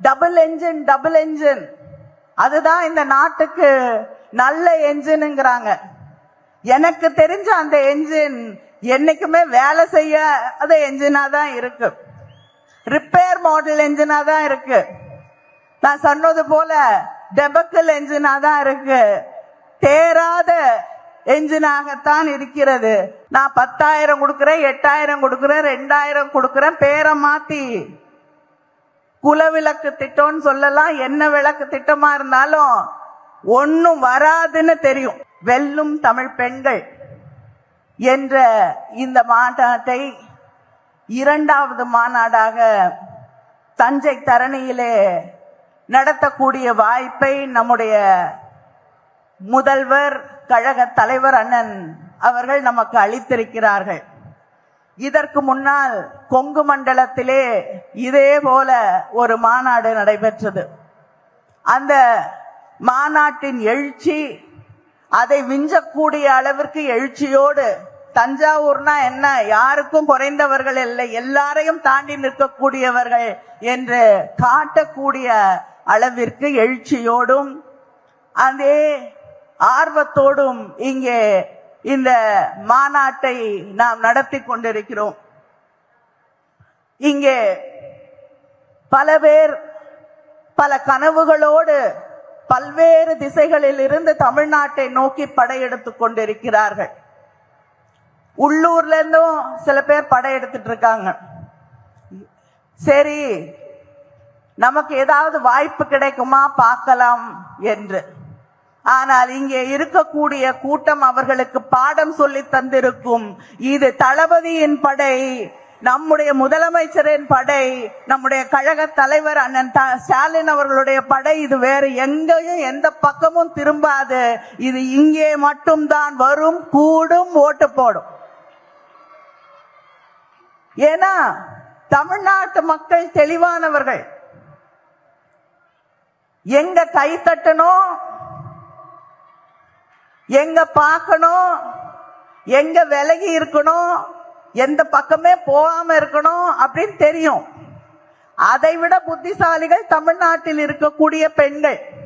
Double engine double engine அதுதான் இந்த நாட்டுக்கு நல்ல என்ஜினுங்கிறாங்க எனக்கு தெரிஞ்ச அந்த என்ஜின் என்னைக்குமே வேலை செய்யாத என்ஜினா தான் இருக்கு. ரிப்பேர் மாடல் என்ஜினா தான் இருக்கு. நான் சொன்னது போல டெபக்கல் என்ஜினா தான் இருக்கு. தேராத என்ஜினாகத்தான் இருக்கிறது. நான் பத்தாயிரம் கொடுக்குறேன் எட்டாயிரம் கொடுக்குறேன் ரெண்டாயிரம் கொடுக்குறேன் பேரை மாத்தி. குலவிளக்கு திட்டம்னு சொல்லலாம். என்ன விளக்கு திட்டமா இருந்தாலும் ஒன்னும் வராதுன்னு தெரியும். வெல்லும் தமிழ் பெண்கள் என்ற இந்த மாநாட்டை இரண்டாவது மாநாடாக தஞ்சை தரணியிலே நடத்தக்கூடிய வாய்ப்பை நம்முடைய முதல்வர் கழக தலைவர் அண்ணன் அவர்கள் நமக்கு அளித்திருக்கிறார்கள். இதற்கு முன்னால் கொங்கு மண்டலத்திலே இதே போல ஒரு மாநாடு நடைபெற்றது. அந்த மாநாட்டின் எழுச்சி அதை விஞ்சக்கூடிய அளவிற்கு எழுச்சியோடு தஞ்சாவூர்னா என்ன யாருக்கும் குறைந்தவர்கள் இல்லை எல்லாரையும் தாண்டி நிற்கக்கூடியவர்கள் என்று காட்டக்கூடிய அளவிற்கு எழுச்சியோடும் அதே ஆர்வத்தோடும் இங்கே இந்த மாநாட்டை நாம் நடத்தி கொண்டிருக்கிறோம். இங்கே பல பேர் பல கனவுகளோடு பல்வேறு திசைகளில் இருந்து தமிழ்நாட்டை நோக்கி படையெடுத்துக் கொண்டிருக்கிறார்கள். உள்ளூர்ல இருந்தும் சில பேர் படையெடுத்துட்டு இருக்காங்க. சரி நமக்கு ஏதாவது வாய்ப்பு கிடைக்குமா பார்க்கலாம் என்று. ஆனால் இங்கே இருக்கக்கூடிய கூட்டம் அவர்களுக்கு பாடம் சொல்லி தந்திருக்கும். இது தளபதியின் படை நம்முடைய முதலமைச்சரின் படை நம்முடைய கழக தலைவர் அண்ணன் த- ஸ்டாலின் அவர்களுடைய படை. இது வேறு எங்கேயும் எந்த பக்கமும் திரும்பாது. இது இங்கே மட்டும்தான் வரும் கூடும் ஓட்டு போடும். ஏன்னா தமிழ்நாட்டு மக்கள் தெளிவானவர்கள். எங்க கை தட்டணும் எங்க பார்க்கணும்? எங்க விலகி இருக்கணும்? எந்த பக்கமே போகாம இருக்கணும் அப்படின்னு தெரியும். அதை விட புத்திசாலிகள் தமிழ்நாட்டில் இருக்கக்கூடிய பெண்கள்.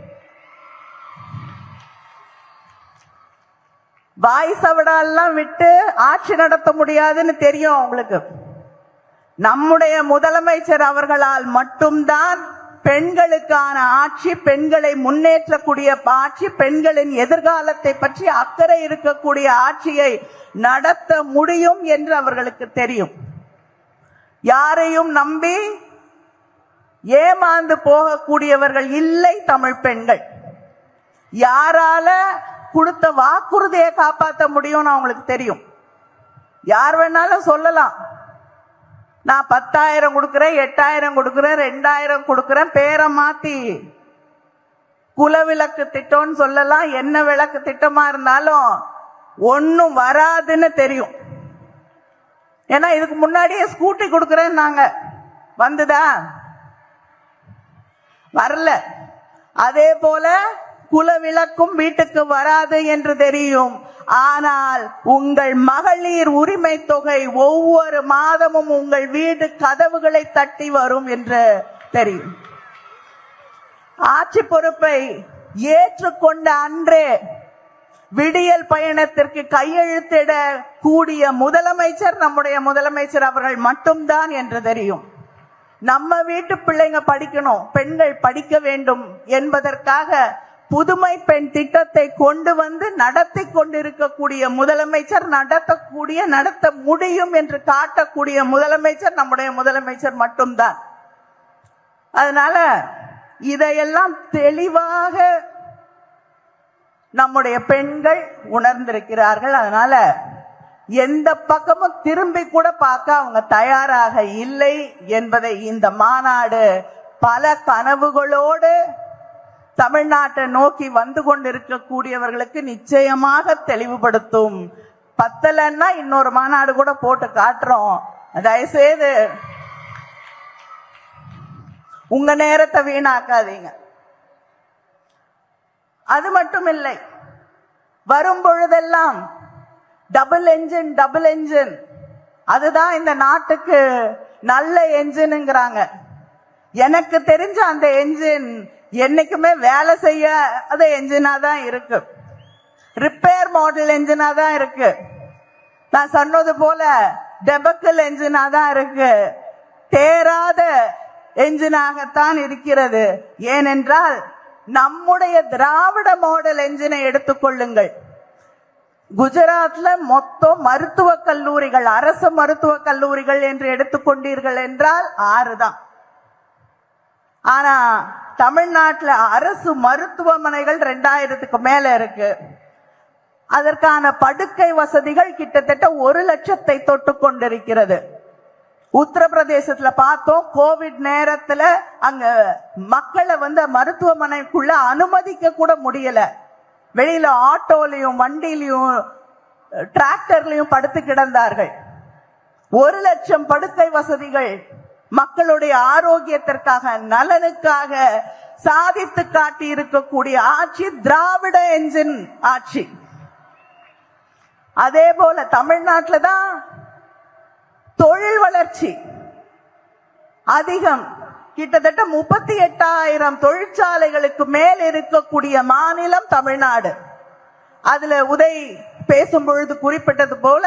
வாய் சவடாலாம் விட்டு ஆட்சி நடத்த முடியாதுன்னு தெரியும் அவங்களுக்கு. நம்முடைய முதலமைச்சர் அவர்களால் மட்டும்தான் பெண்களுக்கான ஆட்சி பெண்களை முன்னேற்றக்கூடிய ஆட்சி பெண்களின் எதிர்காலத்தை பற்றி அக்கறை இருக்கக்கூடிய ஆட்சியை நடத்த முடியும் என்று அவர்களுக்கு தெரியும். யாரையும் நம்பி ஏமாந்து போகக்கூடியவர்கள் இல்லை தமிழ் பெண்கள். யாரால கொடுத்த வாக்குறுதியை காப்பாற்ற முடியும்னு அவங்களுக்கு தெரியும். யார் வேணாலும் சொல்லலாம். நான் பத்தாயிரம் கொடுக்குறேன் எட்டாயிரம் கொடுக்குறேன் ரெண்டாயிரம் கொடுக்குறேன் பேரை மாத்தி. குலவிளக்கு திட்டம்னு சொல்லலாம் என்ன விளக்கு திட்டமா இருந்தாலும் ஒன்னும் வராதுன்னு தெரியும். ஏன்னா இதுக்கு முன்னாடியே ஸ்கூட்டி கொடுக்குறேன்னு நாங்க. வந்துதா? வரல. அதே போல குலவிளக்கும் வீட்டுக்கு வராது என்று தெரியும். ஆனால் உங்கள் மகளிர் உரிமை தொகை ஒவ்வொரு மாதமும் உங்கள் வீடு கதவுகளை தட்டி வரும் என்று தெரியும். ஆட்சி பொறுப்பை ஏற்றுக்கொண்ட அன்றே விடியல் பயணத்திற்கு கையெழுத்திட கூடிய முதலமைச்சர் நம்முடைய முதலமைச்சர் அவர்கள் மட்டும்தான் என்று தெரியும். நம்ம வீட்டு பிள்ளைங்க படிக்கணும் பெண்கள் படிக்க வேண்டும் என்பதற்காக புதுமை பெண் திட்டத்தை கொண்டு வந்து நடத்தி கொண்டிருக்கக்கூடிய முதலமைச்சர் நடத்தக்கூடிய நடத்த முடியும் என்று காட்டக்கூடிய முதலமைச்சர் நம்முடைய முதலமைச்சர் மட்டும்தான். அதனால இதையெல்லாம் தெளிவாக நம்முடைய பெண்கள் உணர்ந்திருக்கிறார்கள். அதனால எந்த பக்கமும் திரும்பி கூட பார்க்க அவங்க தயாராக இல்லை என்பதை இந்த மாநாடு பல கனவுகளோடு தமிழ்நாட்டை நோக்கி வந்து கொண்டிருக்கக்கூடியவர்களுக்கு நிச்சயமாக தெளிவுபடுத்தும். பத்தலன்னா இன்னொரு மாநாடு கூட போட்டு காட்டுறோம். தயவுசெய்து உங்க நேரத்தை வீணாக்காதீங்க. அது மட்டும் இல்லை வரும் பொழுதெல்லாம் டபுள் என்ஜின் டபுள் என்ஜின். அதுதான் இந்த நாட்டுக்கு நல்ல என்ஜினுங்கிறாங்க எனக்கு தெரிஞ்ச அந்த என்ஜின் என்னைக்குமே வேலை செய்ய அது என்ஜினா தான் இருக்கு. ரிப்பேர் மாடல் என்ஜினா தான் இருக்கு. நான் சொன்னது போல டெபக்கல் என்ஜினா தான் இருக்கு. தேராத என்ஜினாகத்தான் இருக்கிறது. ஏனென்றால் நம்முடைய திராவிட மாடல் என்ஜினை எடுத்துக்கொள்ளுங்கள் குஜராத்ல மொத்தம் மருத்துவக் கல்லூரிகள் அரசு மருத்துவக் கல்லூரிகள் என்று எடுத்துக்கொண்டீர்கள் என்றால் ஆறு தான் ஆனா தமிழ்நாட்டில் அரசு மருத்துவமனைகள் ரெண்டாயிரத்துக்கு மேல இருக்கு. அதற்கான படுக்கை வசதிகள் கிட்டத்தட்ட ஒரு லட்சத்தை தொட்டு கொண்டிருக்கிறது. உத்தரப்பிரதேசத்துல பார்த்தோம் கோவிட் நேரத்துல அங்க மக்களை வந்து மருத்துவமனைக்குள்ள அனுமதிக்க கூட முடியல. வெளியில ஆட்டோலையும் வண்டிலையும் டிராக்டர்லையும் படுத்து கிடந்தார்கள். ஒரு லட்சம் படுக்கை வசதிகள் மக்களுடைய ஆரோக்கியத்திற்காக நலனுக்காக சாதித்து காட்டி இருக்கக்கூடிய ஆட்சி திராவிட என்ஜின் ஆட்சி. அதே போல தமிழ்நாட்டுல தான் தொழில் வளர்ச்சி அதிகம். கிட்டத்தட்ட முப்பத்தி எட்டாயிரம் தொழிற்சாலைகளுக்கு மேல் இருக்கக்கூடிய மாநிலம் தமிழ்நாடு. அதுல உதய் பேசும் பொழுது குறிப்பிட்டது போல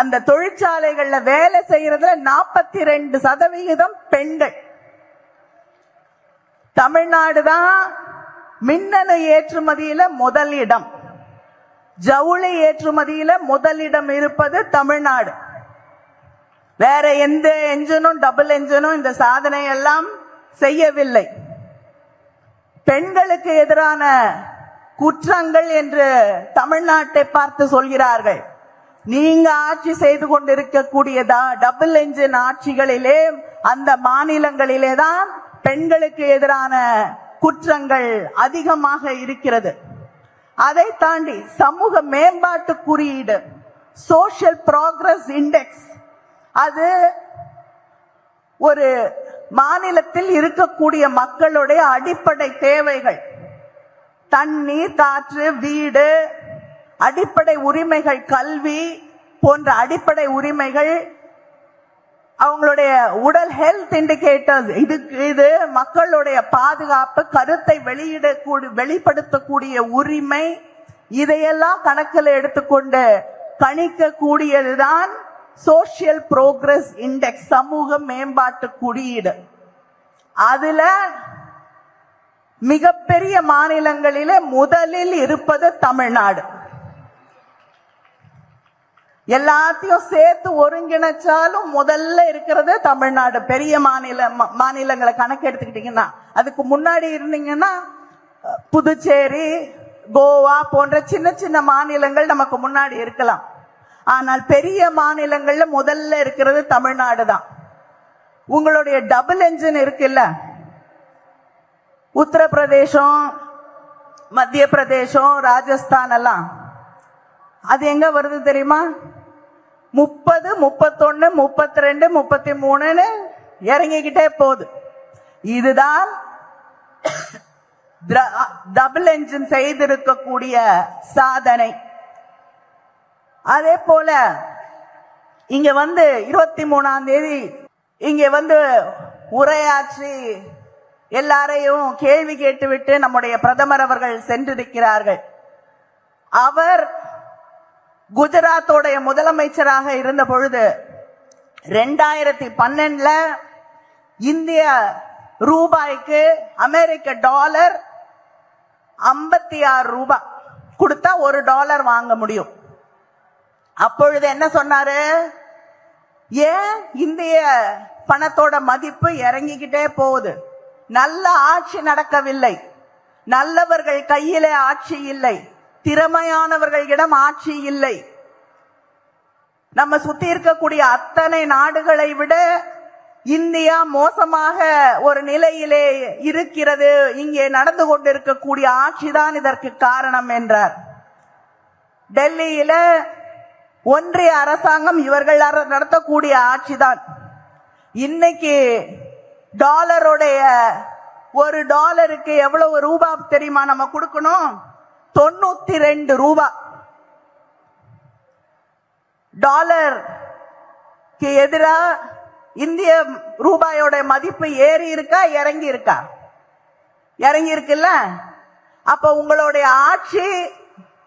அந்த தொழிற்சாலைகள்ல வேலை செய்யறதுல நாற்பத்தி ரெண்டு சதவிகிதம் பெண்கள். தமிழ்நாடு தான் மின்னணு ஏற்றுமதியில முதலிடம். ஜவுளி ஏற்றுமதியில முதலிடம் இருப்பது தமிழ்நாடு. வேற எந்த என்ஜினும் டபுள் என்ஜினும் இந்த சாதனை எல்லாம் செய்யவில்லை. பெண்களுக்கு எதிரான குற்றங்கள் என்று தமிழ்நாட்டை பார்த்து சொல்கிறார்கள். நீங்க ஆட்சி செய்து கொண்டிருக்கக்கூடிய டபுள் என்ஜின் ஆட்சிகளிலே அந்த மாநிலங்களிலே தான் பெண்களுக்கு எதிரான குற்றங்கள் அதிகமாக இருக்கிறது. அதை தாண்டி சமூக மேம்பாட்டு குறியீடு சோசியல் ப்ராக்ரஸ் இண்டெக்ஸ் அது ஒரு மாநிலத்தில் இருக்கக்கூடிய மக்களுடைய அடிப்படை தேவைகள். தண்ணீர் காற்று வீடு அடிப்படை உரிமைகள் கல்வி போன்ற அடிப்படை உரிமைகள் அவங்களுடைய உடல் ஹெல்த் இண்டிகேட்டர்ஸ் இதுக்கு இது மக்களுடைய பாதுகாப்பு கருத்தை வெளியிடக்கூடிய வெளிப்படுத்தக்கூடிய உரிமை இதையெல்லாம் கணக்கில் எடுத்துக்கொண்டு கணிக்கக்கூடியதுதான் சோசியல் ப்ரோக்ரஸ் இண்டெக்ஸ் சமூக மேம்பாட்டு குறியீடு. அதுல மிகப்பெரிய மாநிலங்களிலே முதலில் இருப்பது தமிழ்நாடு. எல்லாத்தையும் சேர்த்து ஒருங்கிணைச்சாலும் முதல்ல இருக்கிறது தமிழ்நாடு. பெரிய மாநில மாநிலங்களை கணக்கு எடுத்துக்கிட்டீங்கன்னா அதுக்கு முன்னாடி இருந்தீங்கன்னா புதுச்சேரி கோவா போன்ற சின்ன சின்ன மாநிலங்கள் நமக்கு முன்னாடி இருக்கலாம். ஆனால் பெரிய மாநிலங்கள்ல முதல்ல இருக்கிறது தமிழ்நாடு தான். உங்களுடைய டபுள் என்ஜின் இருக்குல்ல? உத்தரப்பிரதேசம் மத்திய பிரதேசம் ராஜஸ்தான் எல்லாம். அது எங்க வருது தெரியுமா? முப்பது முப்பத்தொன்னு முப்பத்தி ரெண்டு முப்பத்தி மூணுன்னு இறங்கிக்கிட்டே போகுது. இதுதான் டபுள் என்ஜின் செய்திருக்கக்கூடிய சாதனை. அதே போல இங்க வந்து இருபத்தி மூணாம் தேதி இங்க வந்து உரையாற்றி எல்லாரையும் கேள்வி கேட்டுவிட்டு நம்முடைய பிரதமர் அவர்கள் சென்றிருக்கிறார்கள். அவர் குஜராத்தோடைய முதலமைச்சராக இருந்த பொழுது ரெண்டாயிரத்தி பன்னெண்டுல இந்திய ரூபாய்க்கு அமெரிக்க டாலர் ஐம்பத்தி ஆறு ரூபாய் கொடுத்தா ஒரு டாலர் வாங்க முடியும். அப்பொழுது என்ன சொன்னாரு? ஏன் இந்திய பணத்தோட மதிப்பு இறங்கிக்கிட்டே போகுது? நல்ல ஆட்சி நடக்கவில்லை. நல்லவர்கள் கையிலே ஆட்சி இல்லை. திறமையானவர்களிடம் ஆட்சி இல்லை. நம்ம சுத்தி இருக்கக்கூடிய அத்தனை நாடுகளை விட இந்தியா மோசமாக ஒரு நிலையிலே இருக்கிறது. இங்கே நடந்து கொண்டிருக்கக்கூடிய ஆட்சிதான் இதற்கு காரணம் என்றார். டெல்லியில ஒன்றிய அரசாங்கம் இவர்கள் அர- நடத்தக்கூடிய ஆட்சிதான். இன்னைக்கு டாலருடைய ஒரு டாலருக்கு எவ்வளவு ரூபாய் தெரியுமா நம்ம கொடுக்கணும்? தொண்ணூத்தி ரெண்டு ரூபா டாலருக்கு எதிரா இந்திய ரூபாயோட மதிப்பு ஏறி இருக்கா இறங்கி இருக்கா? இறங்கி இருக்குல்ல? அப்ப உங்களுடைய ஆட்சி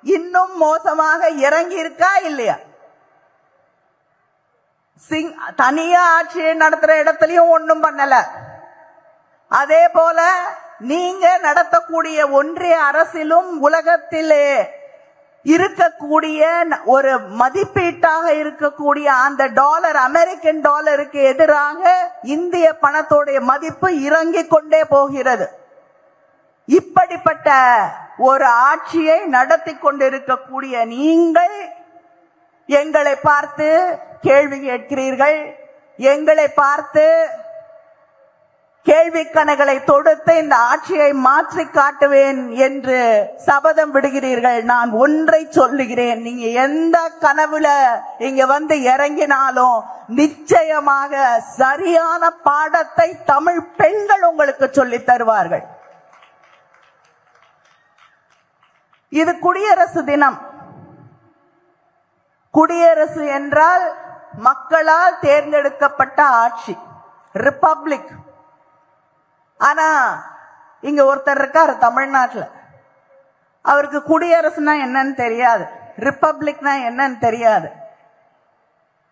இன்னும் மோசமாக இறங்கி இருக்கா இல்லையா? சிங் தனியா ஆட்சி நடத்துற இடத்துலயும் ஒன்றும் பண்ணல. அதே போல நீங்க நடத்தக்கூடிய ஒன்றிய அரசிலும் உலகத்திலே இருக்கக்கூடிய ஒரு மதிப்பீட்டாக இருக்கக்கூடிய அந்த டாலர் அமெரிக்கன் டாலருக்கு எதிராக இந்திய பணத்தோடைய மதிப்பு இறங்கிக் கொண்டே போகிறது. இப்படிப்பட்ட ஒரு ஆட்சியை நடத்தி கொண்டிருக்கக்கூடிய நீங்கள் எங்களை பார்த்து கேள்வி கேட்கிறீர்கள். எங்களை பார்த்து கேள்வி கணைகளை தொடுத்து இந்த ஆட்சியை மாற்றி காட்டுவேன் என்று சபதம் விடுகிறீர்கள். நான் ஒன்றை சொல்லுகிறேன். நீங்க எந்த கனவுல இங்க வந்து இறங்கினாலும் நிச்சயமாக சரியான பாடத்தை தமிழ் பெண்கள் உங்களுக்கு சொல்லி தருவார்கள். இது குடியரசு தினம். குடியரசு என்றால் மக்களால் தேர்ந்தெடுக்கப்பட்ட ஆட்சி. ரிப்பப்ளிக் ஆனா இங்க ஒருத்தர் இருக்காரு தமிழ்நாட்டில். அவருக்கு குடியரசுனா என்னன்னு தெரியாது. ரிப்பப்ளிக்னா என்னன்னு தெரியாது.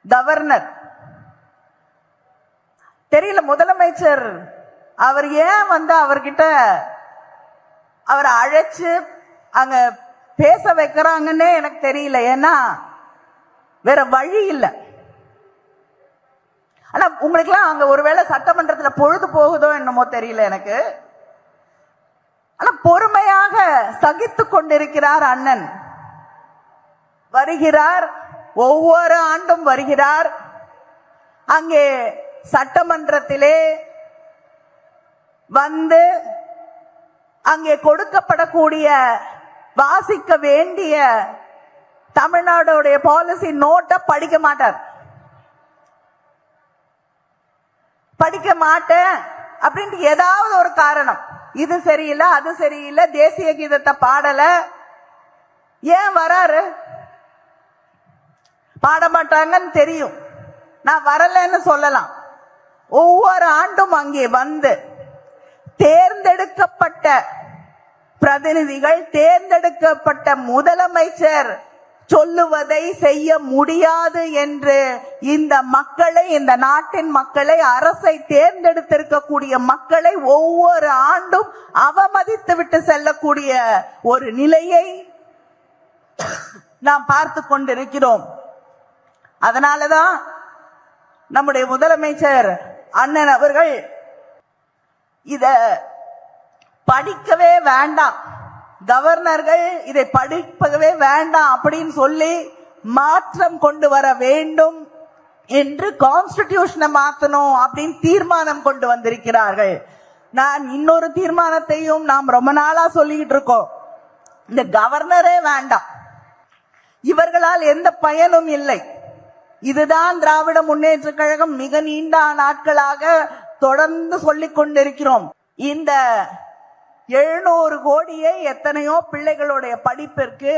கவர்னர். தெரியல முதலமைச்சர். அவர் ஏன் வந்து அவர்கிட்ட அவரை அழைச்சு அங்க பேச வைக்கிறாங்கன்னே எனக்கு தெரியல. ஏன்னா வேற வழி இல்லை. ஆனா உங்களுக்குலாம் அங்க ஒருவேளை சட்டமன்றத்துல பொழுது போகுதோ என்னமோ தெரியல எனக்கு. ஆனா பொறுமையாக சகித்து கொண்டிருக்கிறார் அண்ணன். வருகிறார் ஒவ்வொரு ஆண்டும் வருகிறார். அங்கே சட்டமன்றத்திலே வந்து அங்கே கொடுக்கப்படக்கூடிய வாசிக்க வேண்டிய தமிழ்நாடுடைய பாலிசி நோட்டை படிக்க மாட்டார். படிக்க மாட்டேன் அப்படின்ட்டு ஏதாவது ஒரு காரணம். இது சரியில்லை அது சரியில்லை தேசிய கீதத்தை பாடல. ஏன் வராரு? பாட மாட்டாங்கன்னு தெரியும். நான் வரலன்னு சொல்லலாம். ஒவ்வொரு ஆண்டும் அங்கே வந்து தேர்ந்தெடுக்கப்பட்ட பிரதிநிதிகள் தேர்ந்தெடுக்கப்பட்ட முதலமைச்சர் சொல்லுவதை செய்ய முடியாது என்று இந்த மக்களை இந்த நாட்டின் மக்களை அரசை தேர்ந்தெடுத்திருக்கக்கூடிய மக்களை ஒவ்வொரு ஆண்டும் அவமதித்து விட்டு செல்லக்கூடிய ஒரு நிலையை நாம் பார்த்து கொண்டிருக்கிறோம். அதனாலதான் நம்முடைய முதலமைச்சர் அண்ணன் அவர்கள் இத படிக்கவே வேண்டாம். கவர்னர்கள் இதை படிப்பவே வேண்டாம் அப்படின்னு சொல்லி மாற்றம் கொண்டு வர வேண்டும் என்று கான்ஸ்டிடியூஷனை மாத்தணும் அப்படின்னு தீர்மானம் கொண்டு வந்திருக்கிறார்கள். நான் இன்னொரு தீர்மானத்தையும் நாம் ரொம்ப நாளா சொல்லிக்கிட்டு இருக்கோம். இந்த கவர்னரே வேண்டாம். இவர்களால் எந்த பயனும் இல்லை. இதுதான் திராவிட முன்னேற்ற கழகம் மிக நீண்ட நாட்களாக தொடர்ந்து சொல்லிக் கொண்டிருக்கிறோம். இந்த எழுநூறு கோடியே எத்தனையோ பிள்ளைகளுடைய படிப்பிற்கு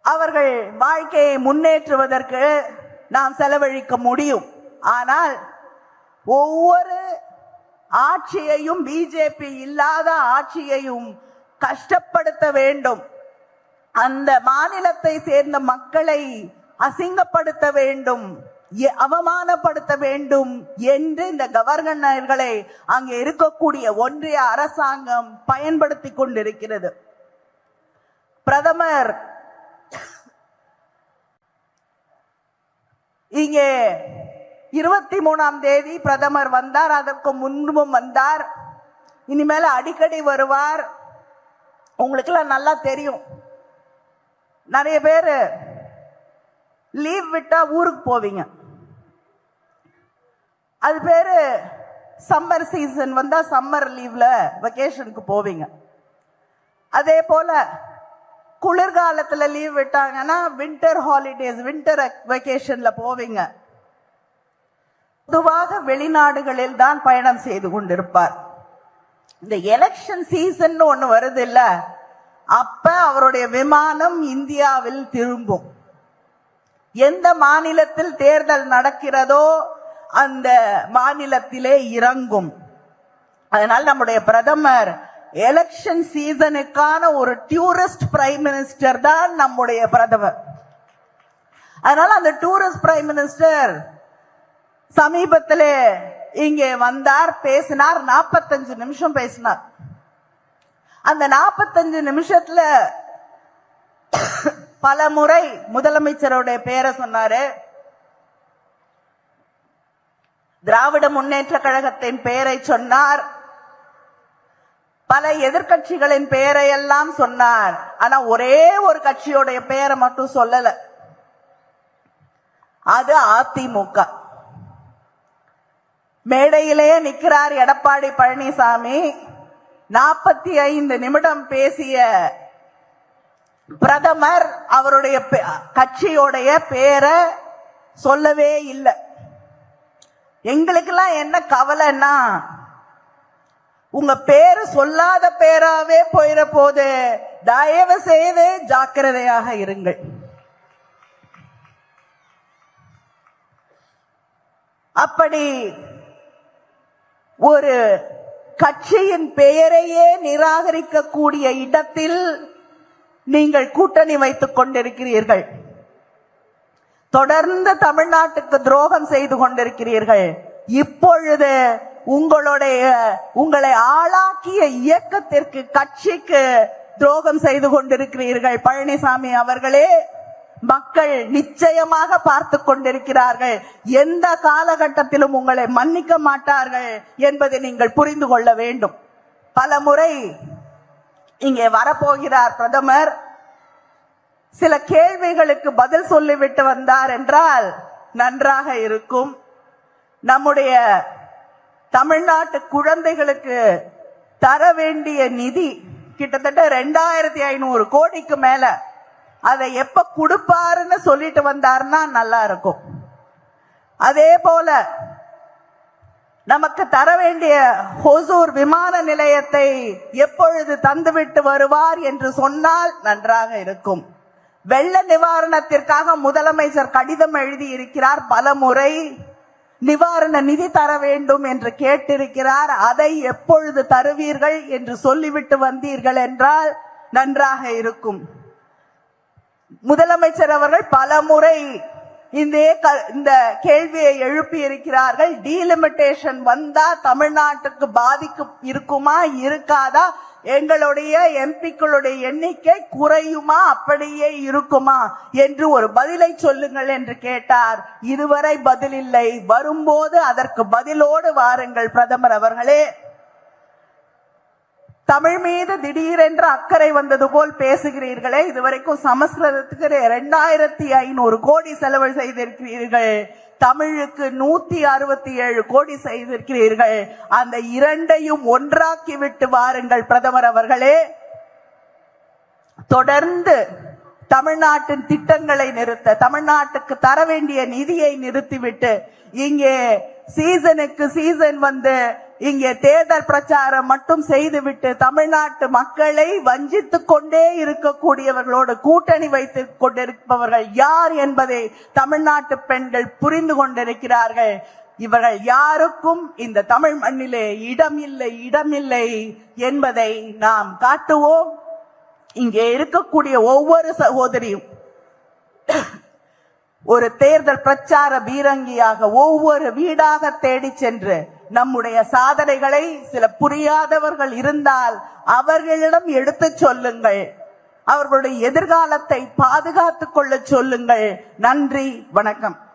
அவர்கள் வாழ்க்கையை முன்னேற்றுவதற்கு நாம் செலவழிக்க முடியும். ஆனால் ஒவ்வொரு ஆட்சியையும் பிஜேபி இல்லாத ஆட்சியையும் கஷ்டப்படுத்த வேண்டும். அந்த மாநிலத்தை சேர்ந்த மக்களை அசிங்கப்படுத்த வேண்டும். அவமானப்படுத்த வேண்டும் என்று இந்த கவர்னர்களை அங்கே இருக்கக்கூடிய ஒன்றிய அரசாங்கம் பயன்படுத்தி கொண்டிருக்கிறது. பிரதமர் இங்கே இருபத்தி மூணாம் தேதி பிரதமர் வந்தார் அதற்கு முன்பும் வந்தார். இனிமேல் அடிக்கடி வருவார். உங்களுக்கெல்லாம் நல்லா தெரியும். நிறைய பேர் லீவ் விட்டா ஊருக்கு போவீங்க. அது பேரு சம்மர் சீசன் வந்தா சம்மர் லீவ்ல வெக்கேஷனுக்கு போவீங்க. அதே போல குளிர்காலத்துல லீவ் விட்டாங்கன்னா வின்டர் ஹாலிடேஸ் வின்டர் வெக்கேஷன்ல போவீங்க. பொதுவாக வெளிநாடுகளில் தான் பயணம் செய்து கொண்டிருப்பார். இந்த எலெக்ஷன் சீசன் ஒண்ணு வருது இல்ல அப்ப அவருடைய விமானம் இந்தியாவில் திரும்பும். எந்த மாநிலத்தில் தேர்தல் நடக்கிறதோ அந்த மாநிலத்திலே இறங்கும். அதனால் நம்முடைய பிரதமர் எலெக்ஷன் சீசனுக்கான ஒரு டூரிஸ்ட் பிரைம் மினிஸ்டர் தான் நம்முடைய பிரதமர். அதனால அந்த டூரிஸ்ட் பிரைம் மினிஸ்டர் சமீபத்திலே இங்கே வந்தார் பேசினார் 45 நிமிஷம் பேசினார். அந்த 45 நிமிஷத்துல பல முறை முதலமைச்சருடைய பேரை சொன்னாரு. திராவிட முன்னேற்ற கழகத்தின் பெயரை சொன்னார். பல எதிர்க்கட்சிகளின் பெயரை எல்லாம் சொன்னார். ஆனா ஒரே ஒரு கட்சியோடைய பெயரை மட்டும் சொல்லல. அது அதிமுக. மேடையிலே நிற்கிறார் எடப்பாடி பழனிசாமி. நாற்பத்தி ஐந்து நிமிடம் பேசிய பிரதமர் அவருடைய கட்சியோடைய பேரை சொல்லவே இல்லை. எங்களுக்கெல்லாம் என்ன கவலைன்னா உங்க பேரு சொல்லாத பேராவே போயிட போது தயவு செய்து ஜாக்கிரதையாக இருங்கள். அப்படி ஒரு கட்சியின் பெயரையே நிராகரிக்கக்கூடிய இடத்தில் நீங்கள் கூட்டணி வைத்துக் கொண்டிருக்கிறீர்கள். தொடர்ந்து தமிழ்நாட்டுக்கு துரோகம் செய்து கொண்டிருக்கிறீர்கள். இப்பொழுது உங்களுடைய உங்களை ஆளாக்கிய இயக்கத்திற்கு கட்சிக்கு துரோகம் செய்து கொண்டிருக்கிறீர்கள். பழனிசாமி அவர்களே மக்கள் நிச்சயமாக பார்த்து கொண்டிருக்கிறார்கள். எந்த காலகட்டத்திலும் உங்களை மன்னிக்க மாட்டார்கள் என்பதை நீங்கள் புரிந்து கொள்ள வேண்டும். பல முறை இங்கே வரப்போகிறார் பிரதமர். சில கேள்விகளுக்கு பதில் சொல்லிவிட்டு வந்தார் என்றால் நன்றாக இருக்கும். நம்முடைய தமிழ்நாட்டு குழந்தைகளுக்கு தர வேண்டிய நிதி கிட்டத்தட்ட ரெண்டாயிரத்தி ஐநூறு கோடிக்கு மேல அதை எப்ப கொடுப்பாருன்னு சொல்லிட்டு வந்தாருன்னா நல்லா இருக்கும். அதே போல நமக்கு தர வேண்டிய ஹொசூர் விமான நிலையத்தை எப்பொழுது தந்துவிட்டு வருவார் என்று சொன்னால் நன்றாக இருக்கும். வெள்ள நிவாரணத்திற்காக முதலமைச்சர் கடிதம் எழுதி இருக்கிறார் பல முறை நிவாரண நிதி தர வேண்டும் என்று கேட்டிருக்கிறார். அதை எப்பொழுது தருவீர்கள் என்று சொல்லிவிட்டு வந்தீர்கள் என்றால் நன்றாக இருக்கும். முதலமைச்சர் அவர்கள் பல முறை இந்த க- இந்த கேள்வியை எழுப்பி இருக்கிறார்கள் டீலிமிட்டேஷன் வந்தா தமிழ்நாட்டுக்கு பாதிக்கு இருக்குமா இருக்காதா? எங்களுடைய எம்பிக்களுடைய எண்ணிக்கை குறையுமா? அப்படியே இருக்குமா? என்று ஒரு பதிலை சொல்லுங்கள் என்று கேட்டார். இதுவரை பதில் இல்லை. வரும்போது அதற்கு பதிலோடு வாருங்கள் பிரதமர் அவர்களே. தமிழ் மீது திடீரென்று அக்கறை வந்தது போல் பேசுகிறீர்களே இதுவரைக்கும் சமஸ்கிருதத்துக்கு இரண்டாயிரத்தி ஐநூறு கோடி செலவு செய்திருக்கிறீர்கள். தமிழுக்கு நூத்தி அறுபத்தி ஏழு கோடி செய்திருக்கிறீர்கள். அந்த இரண்டையும் ஒன்றாக்கி விட்டு வாருங்கள் பிரதமர் அவர்களே. தொடர்ந்து தமிழ்நாட்டின் திட்டங்களை நிறுத்த தமிழ்நாட்டுக்கு தர வேண்டிய நிதியை நிறுத்திவிட்டு இங்கே சீசனுக்கு சீசன் வந்து இங்கே தேர்தல் பிரச்சாரம் மட்டும் செய்துவிட்டு தமிழ்நாட்டு மக்களை வஞ்சித்துக் கொண்டே இருக்கக்கூடியவர்களோடு கூட்டணி வைத்துக் கொண்டிருப்பவர்கள் யார் என்பதை தமிழ்நாட்டு பெண்கள் புரிந்து கொண்டிருக்கிறார்கள். இவர்கள் யாருக்கும் இந்த தமிழ் மண்ணிலே இடமில்லை இடமில்லை என்பதை நாம் காட்டுவோம். இங்கே இருக்கக்கூடிய ஒவ்வொரு சகோதரியும் ஒரு தேர்தல் பிரச்சார பீரங்கியாக ஒவ்வொரு வீடாக தேடி சென்று நம்முடைய சாதனைகளை சில புரியாதவர்கள் இருந்தால் அவர்களிடம் எடுத்துச் சொல்லுங்கள். அவர்களுடைய எதிர்காலத்தை பாதுகாத்துக் கொள்ள சொல்லுங்கள். நன்றி வணக்கம்.